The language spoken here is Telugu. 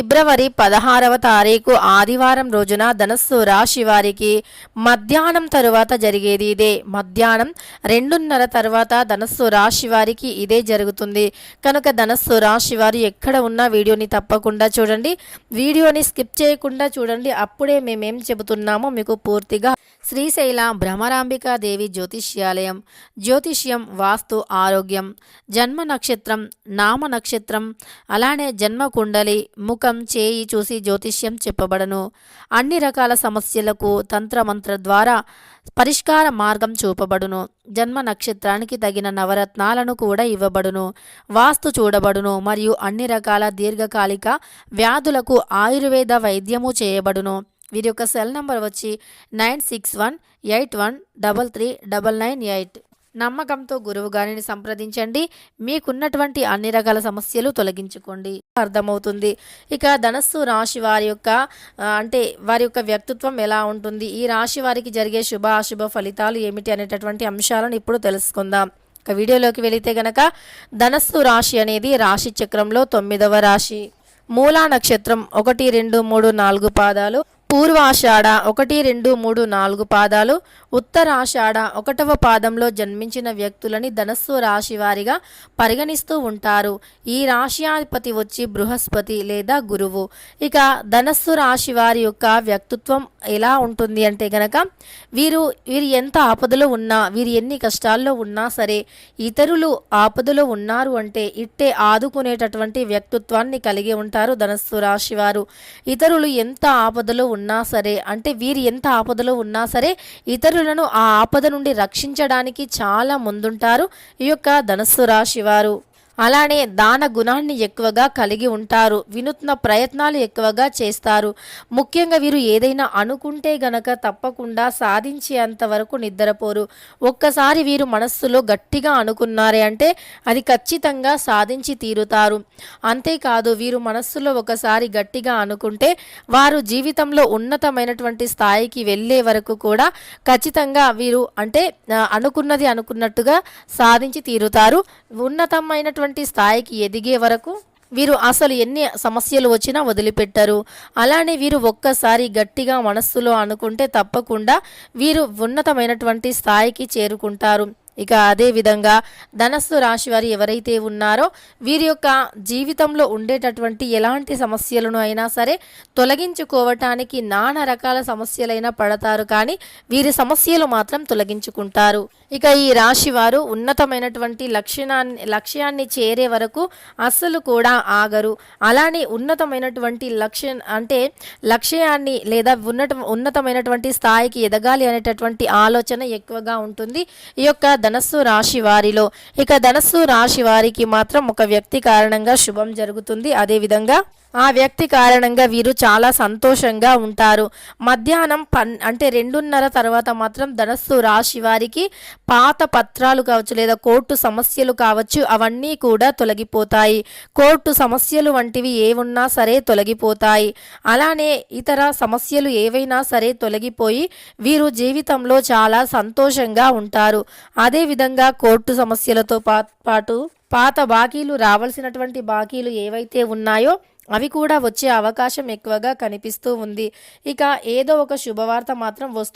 ఫిబ్రవరి పదహారవ తారీఖు ఆదివారం రోజున ధనస్సు రాశి వారికి మధ్యాహ్నం తరువాత జరిగేది ఇదే. మధ్యాహ్నం రెండున్నర తర్వాత ధనస్సు రాశి వారికి ఇదే జరుగుతుంది. కనుక ధనస్సు రాశి వారు ఎక్కడ ఉన్న వీడియోని తప్పకుండా చూడండి. వీడియోని స్కిప్ చేయకుండా చూడండి. అప్పుడే మేమేం చెబుతున్నామో మీకు పూర్తిగా శ్రీశైల భ్రమరాంబికాదేవి జ్యోతిష్యాలయం జ్యోతిష్యం వాస్తు ఆరోగ్యం జన్మ నక్షత్రం నామ నక్షత్రం అలానే జన్మ కుండలి ముఖం చేయి చూసి జ్యోతిష్యం చెప్పబడను. అన్ని రకాల సమస్యలకు తంత్రమంత్ర ద్వారా పరిష్కార మార్గం చూపబడును. జన్మ నక్షత్రానికి తగిన నవరత్నాలను కూడా ఇవ్వబడును. వాస్తు చూడబడును మరియు అన్ని రకాల దీర్ఘకాలిక వ్యాధులకు ఆయుర్వేద వైద్యము చేయబడును. వీరి యొక్క సెల్ నంబర్ వచ్చి nine six one eight one double three double nine eight. నమ్మకంతో గురువు గారిని సంప్రదించండి. మీకున్నటువంటి అన్ని రకాల సమస్యలు తొలగించుకోండి. అర్థమవుతుంది. ఇక ధనస్సు రాశి వారి యొక్క అంటే వారి యొక్క వ్యక్తిత్వం ఎలా ఉంటుంది? ఈ రాశి వారికి జరిగే శుభ అశుభ ఫలితాలు ఏమిటి అనేటటువంటి అంశాలను ఇప్పుడు తెలుసుకుందాం. ఇక వీడియోలోకి వెళితే గనక ధనస్సు రాశి అనేది రాశి చక్రంలో తొమ్మిదవ రాశి. మూలా నక్షత్రం ఒకటి రెండు మూడు నాలుగు పాదాలు. పూర్వాషాఢ ఒకటి రెండు మూడు నాలుగు పాదాలు ఉత్తరాషాఢ ఒకటవ పాదంలో జన్మించిన వ్యక్తులని ధనస్సు రాశి వారిగా పరిగణిస్తూ ఉంటారు. ఈ రాశ్యాధిపతి వచ్చి బృహస్పతి లేదా గురువు. ఇక ధనస్సు రాశి వారి యొక్క వ్యక్తిత్వం ఎలా ఉంటుంది అంటే గనక వీరు వీరు ఎంత ఆపదలో ఉన్నా వీరు ఎన్ని కష్టాల్లో ఉన్నా సరే ఇతరులు ఆపదలో ఉన్నారు అంటే ఇట్టే ఆదుకునేటటువంటి వ్యక్తిత్వాన్ని కలిగి ఉంటారు ధనస్సు రాశి వారు. ఇతరులు ఎంత ఆపదలో ఉన్నా సరే అంటే వీరు ఎంత ఆపదలో ఉన్నా సరే ఇతరులను ఆ ఆపద నుండి రక్షించడానికి చాలా ముందుంటారు. ఈ యొక్క ధనస్సు రాశి వారు. అలానే దాన గుణాన్ని ఎక్కువగా కలిగి ఉంటారు వినూత్న ప్రయత్నాలు ఎక్కువగా చేస్తారు. ముఖ్యంగా వీరు ఏదైనా అనుకుంటే గనక తప్పకుండా సాధించేంత వరకు నిద్రపోరు. ఒక్కసారి వీరు మనస్సులో గట్టిగా అనుకున్నారే అంటే అది ఖచ్చితంగా సాధించి తీరుతారు. అంతేకాదు వీరు మనస్సులో ఒకసారి గట్టిగా అనుకుంటే వారు జీవితంలో ఉన్నతమైనటువంటి స్థాయికి వెళ్ళే వరకు కూడా ఖచ్చితంగా వీరు అంటే అనుకున్నది అనుకున్నట్టుగా సాధించి తీరుతారు. ఉన్నతమైనటువంటి స్థాయికి ఎదిగే వరకు వీరు అసలు ఎన్ని సమస్యలు వచ్చినా వదిలిపెట్టరు. అలానే వీరు ఒక్కసారి గట్టిగా మనస్సులో అనుకుంటే తప్పకుండా వీరు ఉన్నతమైనటువంటి స్థాయికి చేరుకుంటారు. ఇక అదే విధంగా ధనస్సు రాశి వారు ఎవరైతే ఉన్నారో వీరి యొక్క జీవితంలో ఉండేటటువంటి ఎలాంటి సమస్యలను అయినా సరే తొలగించుకోవటానికి నానా రకాల సమస్యలైనా పడతారు. కానీ వీరి సమస్యలు మాత్రం తొలగించుకుంటారు. ఇక ఈ రాశి వారు ఉన్నతమైనటువంటి లక్ష్యాన్ని లక్ష్యాన్ని చేరే వరకు అస్సలు కూడా ఆగరు. అలానే ఉన్నతమైనటువంటి లక్ష్యం అంటే లక్ష్యాన్ని లేదా ఉన్నత ఉన్నతమైనటువంటి స్థాయికి ఎదగాలి అనేటటువంటి ఆలోచన ఎక్కువగా ఉంటుంది. ఈ యొక్క ధనస్సు రాశి వారిలో. ఇక ధనస్సు రాశి వారికి మాత్రం ఒక వ్యక్తి కారణంగా శుభం జరుగుతుంది. అదేవిధంగా ఆ వ్యక్తి కారణంగా వీరు చాలా సంతోషంగా ఉంటారు. మధ్యాహ్నం పన్ అంటే రెండున్నర తర్వాత మాత్రం ధనస్సు రాశి వారికి పాత పత్రాలు కావచ్చు లేదా కోర్టు సమస్యలు కావచ్చు అవన్నీ కూడా తొలగిపోతాయి. కోర్టు సమస్యలు వంటివి ఏవున్నా సరే తొలగిపోతాయి. అలానే ఇతర సమస్యలు ఏవైనా సరే తొలగిపోయి వీరు జీవితంలో చాలా సంతోషంగా ఉంటారు. అదేవిధంగా కోర్టు సమస్యలతో పాటు పాత బాకీలు రావాల్సినటువంటి బాకీలు ఏవైతే ఉన్నాయో అవి కూడా వచ్చే అవకాశం ఎక్కువగా కనిపిస్తూ ఉంది. ఇక ఏదో ఒక శుభవార్త మాత్రం వస్తూ